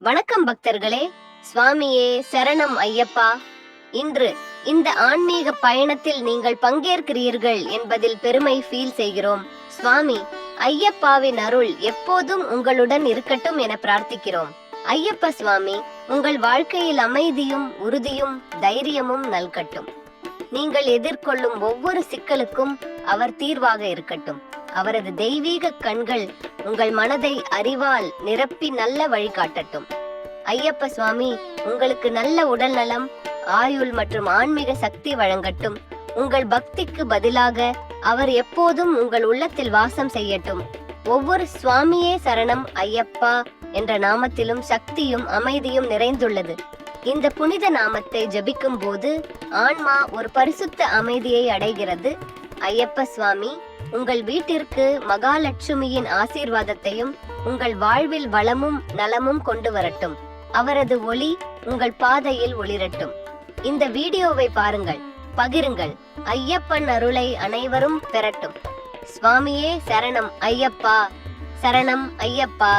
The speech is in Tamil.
வணக்கம் பக்தர்களே. சுவாமியே சரணம் ஐயப்பா. இன்று இந்த ஆன்மீக பயணத்தில் நீங்கள் பங்கேற்கிறீர்கள் என்பதில் பெருமை ஃபீல் செய்கிறோம். சுவாமி ஐயப்பாவின் அருள் எப்போதும் உங்களுடன் இருக்கட்டும் என பிரார்த்திக்கிறோம். ஐயப்ப சுவாமி உங்கள் வாழ்க்கையில் அமைதியும் உறுதியும் தைரியமும் நல்கட்டும். நீங்கள் எதிர்கொள்ளும் ஒவ்வொரு சிக்கலுக்கும் அவர் தீர்வாக இருக்கட்டும். அவரது தெய்வீக கண்கள் உங்கள் மனதை அறிவால் நிரப்பி நல்ல வழிகாட்டட்டும் ஐயப்ப சுவாமி உங்களுக்கு நல்ல உடல் நலம் ஆயுள் மற்றும் ஆன்மீக சக்தி வழங்கட்டும். உங்கள் பக்திக்கு பதிலாக அவர் எப்போதும் உங்கள் உள்ளத்தில் வாசம் செய்யட்டும். ஒவ்வொரு சுவாமியே சரணம் ஐயப்பா என்ற நாமத்திலும் சக்தியும் அமைதியும் நிறைந்துள்ளது. இந்த புனித நாமத்தை ஜபிக்கும் போது ஆன்மா ஒரு பரிசுத்த அமைதியை அடைகிறது. ஐயப்ப சுவாமி உங்கள் வீட்டிற்கு மகாலட்சுமியின் ஆசீர்வாதத்தையும் உங்கள் வாழ்வில் வளமும் நலமும் கொண்டு வரட்டும். அவரது ஒளி உங்கள் பாதையில் ஒளிரட்டும். இந்த வீடியோவை பாருங்கள் பகிருங்கள் ஐயப்பன் அருளை அனைவரும் பெறட்டும். சுவாமியே சரணம் ஐயப்பா. சரணம் ஐயப்பா.